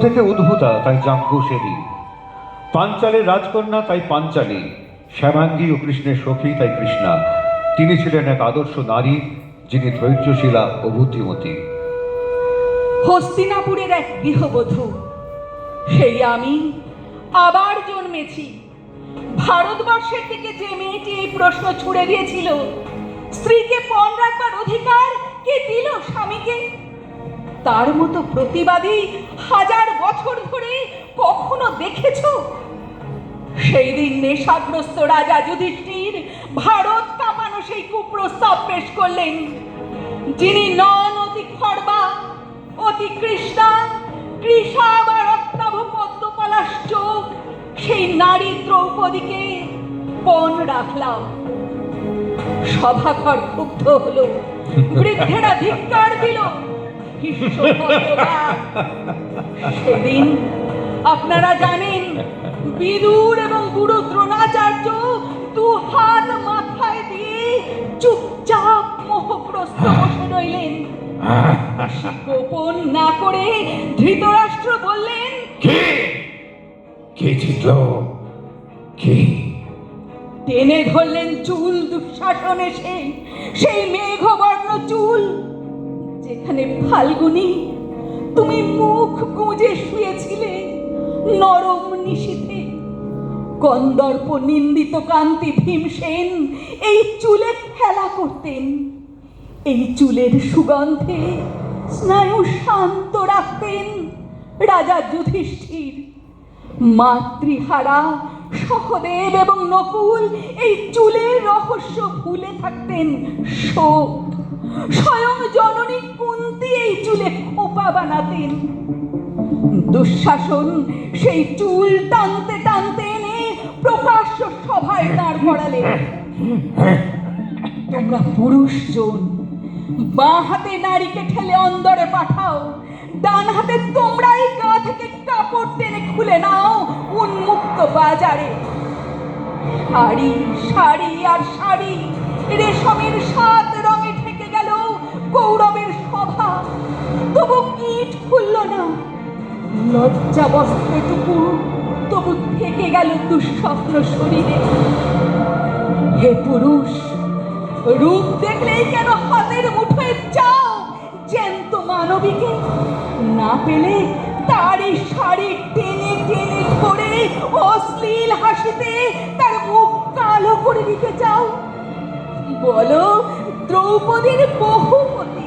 থেকে উদ্ভূতা, তাই যাজ্ঞ সেবী পাঞ্চালের রাজকন্যা, তাই পাঞ্চালী। শ্যামাঙ্গী ও কৃষ্ণের সখী, তাই কৃষ্ণা। তিনি ছিলেন এক আদর্শ নারী, যিনি ধৈর্যশীলা ও বুদ্ধিমতী। হস্তিনাপুরের এক গৃহবধূ। সেই আমি আবার জন্মেছি। ভারতবর্ষের থেকে যে মেয়েটি এই প্রশ্ন ছুড়ে দিয়েছিল, স্ত্রীকে পণ রাখবার অধিকার কে দিল স্বামীকে? তার মতো প্রতিবাদী হাজার বছর ধরে কখনো দেখেছ সেই দিন নেশাগ্রস্ত রাজা যুধিষ্ঠির ভারত কাঁপানো সেই কুপ্রস্তাব পেশ করলেন যিনি নন অতি খর্বা অতি কৃষ্ণা কৃষা বা রক্তাভ পদ্ম পলাশ চোখ সেই নারী দ্রৌপদীকে পণ রাখলাম সভাঘর ক্ষুব্ধ হলো বৃদ্ধেরা ধিক্কার দিল। সেদিন আপনারা জানেন বিদুর এবং গুরু দ্রোণাচার্য দু হাত মাথায় দিয়ে চুপচাপ মোহগ্রস্ত বসে রইলেন। গোপন না করে ধৃতরাষ্ট্র বললেন কে? কে জিতল কে? টেনে ধরলেন চুল দুঃশাসনে সেই সেই মেঘবর্ণ চুল। যেখানে ফাল্গুনি, তুমি মুখ গুঁজে শুয়েছিলে নরম নিশীথে। কন্দর্প নিন্দিত কান্তি ভীমসেন এই চুলে খেলা করতেন। এই চুলের সুগন্ধে স্নায়ু শান্ত রাখতেন রাজা যুধিষ্ঠির। মাতৃহারা, সহদেব এবং নকুল এই চুলের রহস্য ভুলে থাকতেন শোক। স্বয়ং জননী কুন্তি এই চুলে খোপা বানাতেন। দুঃশাসন সেই চুল টানতে টানতে এনে প্রকাশ্য সভায় দাঁড় করালেন তোমরা পুরুষজন বাঁ হাতে নারীকে ঠেলে অন্দরে পাঠাও, ডান হাতে তোমরাই গা থেকে কাপড় টেনে খুলে নাও উন্মুক্ত বাজারে। শাড়ি শাড়ি আর শাড়ি রেশমের সাত তবু কীট খুলল না। লজ্জা বস্ত্রটুকু তবু থেকে গেল দুঃস্বপ্ন শরীরে। হে পুরুষ, রূপ দেখলেই কেন হাতের মুঠোয় চাও? জ্যান্ত মানবীকে না পেলে তারই শাড়ি টেনে টেনে ধরে অশ্লীল হাসিতে তার মুখ কালো করে দিতে চাও? বলো, দ্রৌপদীর বহুপতি,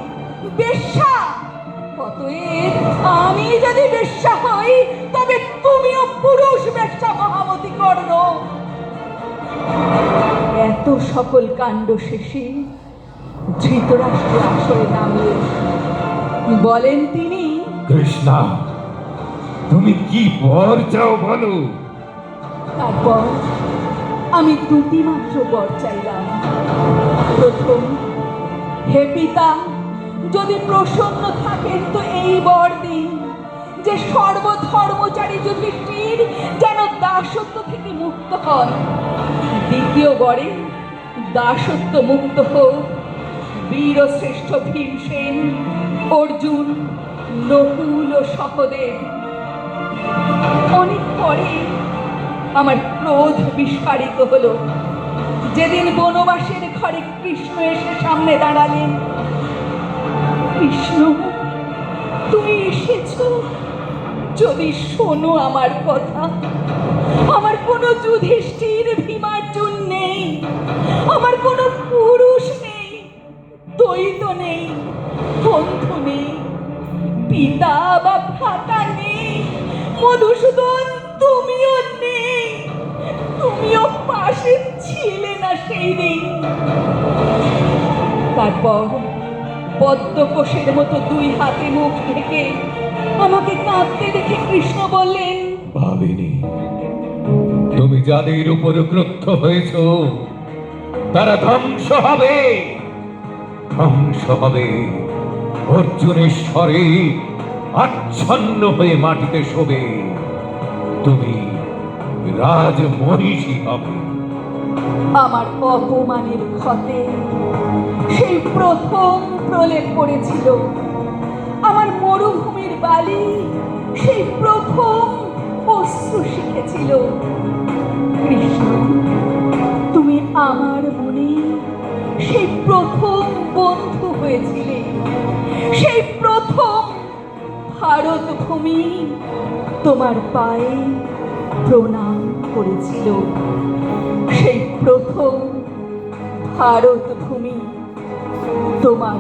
বেশ্যা! অতএব আমি যদি বেশ্যা হই তবে তুমিও পুরুষ বেশ্যা মহামতি কর্ণ এত সকল কাণ্ড শেষে ধৃতরাষ্ট্র আসরে নামলেন বলেন তিনি কৃষ্ণা তুমি কি বর চাও বলো? তারপর আমি দুটি মাত্র বর চাইলাম। প্রথম হে পিতা যদি প্রসন্ন থাকেন তো এই বর দিন যে সর্বধর্মচারী যুধিষ্ঠির যেন দাসত্ব থেকে মুক্ত হন। দ্বিতীয় বরে দাসত্ব মুক্ত হোক। বীরশ্রেষ্ঠ ভীমসেন, অর্জুন, নকুল ও সহদেব। অনেক পরে আমার ক্রোধ বিস্ফারিত হলো। যেদিন বনবাসের ঘরে কৃষ্ণ এসে সামনে দাঁড়ালেন কৃষ্ণ, তুমি এসেছ। যদি শোনো আমার কথা, আমার কোনো যুধিষ্ঠির ভীমার্জুন নেই, আমার কোনো পুরুষ নেই, দ্বৈত নেই, বন্ধু নেই, পিতা বা ভ্রাতা নেই, মধুসূদন তুমিও নেই, তুমিও পাশে ছিলে না সেই দিন। তারপর পদ্মকোষের মতো দুই হাতে মুখ ঢেকে আমাকে কাঁদতে দেখে কৃষ্ণ বললেন, ভাবিনি, তুমি যাদের উপর ক্রুদ্ধ হয়েছ, তারা ধ্বংস হবে। ধ্বংস হবে। অর্জুনের স্বরে আচ্ছন্ন হয়ে মাটিতে শোবে। তুমি রাজ মহিষী হবে। আমার অপমানের ক্ষতে। সেই প্রথম প্রলেপ পড়েছিল। আমার মরুভূমির বালি সেই প্রথম অশ্রু শিখেছিল। কৃষ্ণ, তুমি আমার মনে সেই প্রথম বন্ধু হয়েছিলে। সেই প্রথম ভারত ভূমি তোমার পায়ে প্রণাম করেছিল। সেই প্রথম ভারত ভূমি তোমার